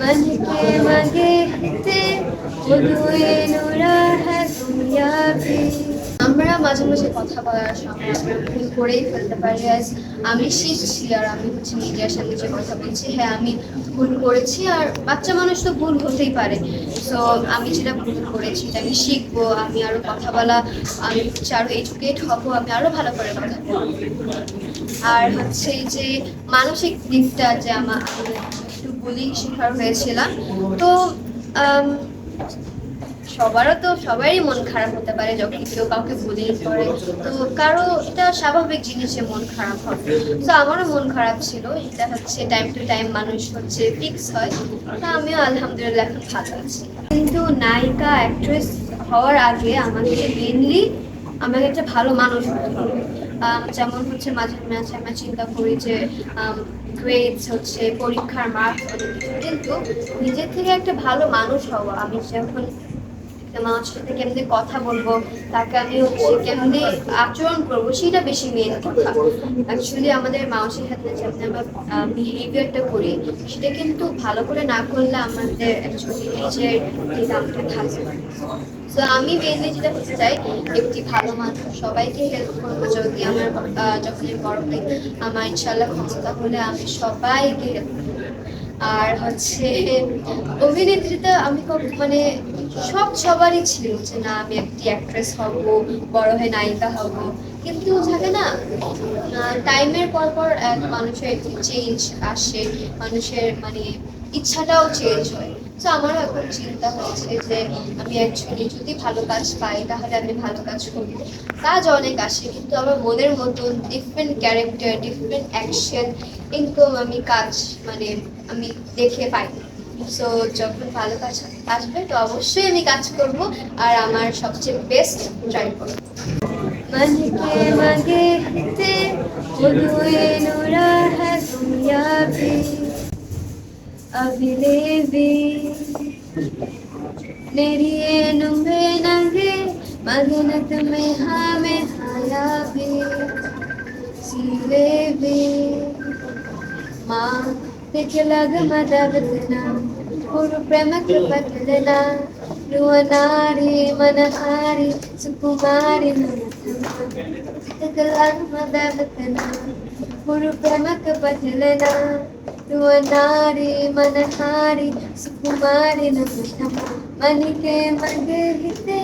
मन के मगे से गुरुए नूरा है মাঝে মাঝে কথা বলার সময় ভুল করেই ফেলতে পারি। আজ আমি শিখছি আর আমি হচ্ছে মিডিয়ার সামনে যে কথা বলছি হ্যাঁ আমি ভুল করেছি আর বাচ্চা মানুষ তো ভুল হতেই পারে। সো আমি যেটা ভুল করেছি এটা আমি শিখব, আমি আরও কথা বলা, আমি হচ্ছে আরও এডুকেট হব, আমি আরও ভালো করে কথা বলব। আর হচ্ছে যে মানসিক দিকটা যে আমার আমি একটু বুলি, শিকার হয়েছিলাম। তো সবারও তো সবারই মন খারাপ হতে পারে যখন কেউ কাউকে বুলি করে। তো কারও এটা স্বাভাবিক জিনিসে মন খারাপ হবে তো আমারও মন খারাপ ছিল। এটা হচ্ছে টাইম টু টাইম মানুষ হচ্ছে ফিক্স হয়। তা আমিও আলহামদুলিল্লাহ এখন ভালো আছি। কিন্তু নায়িকা অ্যাক্ট্রেস হওয়ার আগে আমাকে মেনলি আমাকে একটা ভালো মানুষ হতে হবে। যেমন হচ্ছে মাঝে মাঝে আমরা চিন্তা করি যে গ্রেডস হচ্ছে, পরীক্ষার অনেক। কিন্তু নিজের থেকে একটা ভালো মানুষ হওয়া, আমি যখন মানুষের সাথে কেমনে কথা বলব, তাকে আমি হচ্ছে কেমনে আচরণ করব, সেটা বেশি মেন কথা। অ্যাকচুয়ালি আমাদের মানুষের সাথে যেমন আমরা বিহেভিয়ারটা করি, সেটা কিন্তু ভালো করে না করলে আমাদের নিজের এই দামটা থাকবে তো আমি মেনলি যেটা করতে চাই, একটি ভালো মানুষ, সবাইকে হেল্প করব যদি আমার যখন আমি বড় হই, আমার ইনশাল্লাহ ক্ষমতা হলে আমি সবাইকে হেল্প করব। আর হচ্ছে অভিনেত্রীটা আমি মানে সব সবারই ছিল যে না, আমি একটি অ্যাক্ট্রেস হব, বড় হয়ে নায়িকা হব। কিন্তু থাকে না টাইমের পর পর মানুষের চেঞ্জ আসে। মানুষের মানে ইচ্ছাটাও চেঞ্জ হয়। তো আমারও এখন চিন্তা হচ্ছে যে আমি অ্যাকচুয়ালি যদি ভালো কাজ পাই, তাহলে আমি ভালো কাজ করব। কাজ অনেক আসে, কিন্তু আমার মনের মতন ডিফারেন্ট ক্যারেক্টার ডিফারেন্ট অ্যাকশন এরকম আমি কাজ মানে আমি দেখে পাই। সো যখন ভালো কাজ আসবে, তো অবশ্যই আমি কাজ করব আর আমার সবচেয়ে বেস্ট ট্রাই করব। মানকে মাগে হাতে, মধুয়ে নোরা হ্যাঁ তুমি അഭിലേവേ നെരിയേനുമേ നഗേ മകനത്ത് മെഹാമേ ഹയാവേ ശിവേവേ మా తెచ్చలాగా మా దాబతనా పూడు ప్రేమ కృపతనా నువ్వు నారి మన హారి సుకుమారి తెచ్చలాగా మా దాబతనా పూడు ప్రేమ కృపతనా तुमारी मन हारी सुकुमारी नमः मणिके मगे हिते।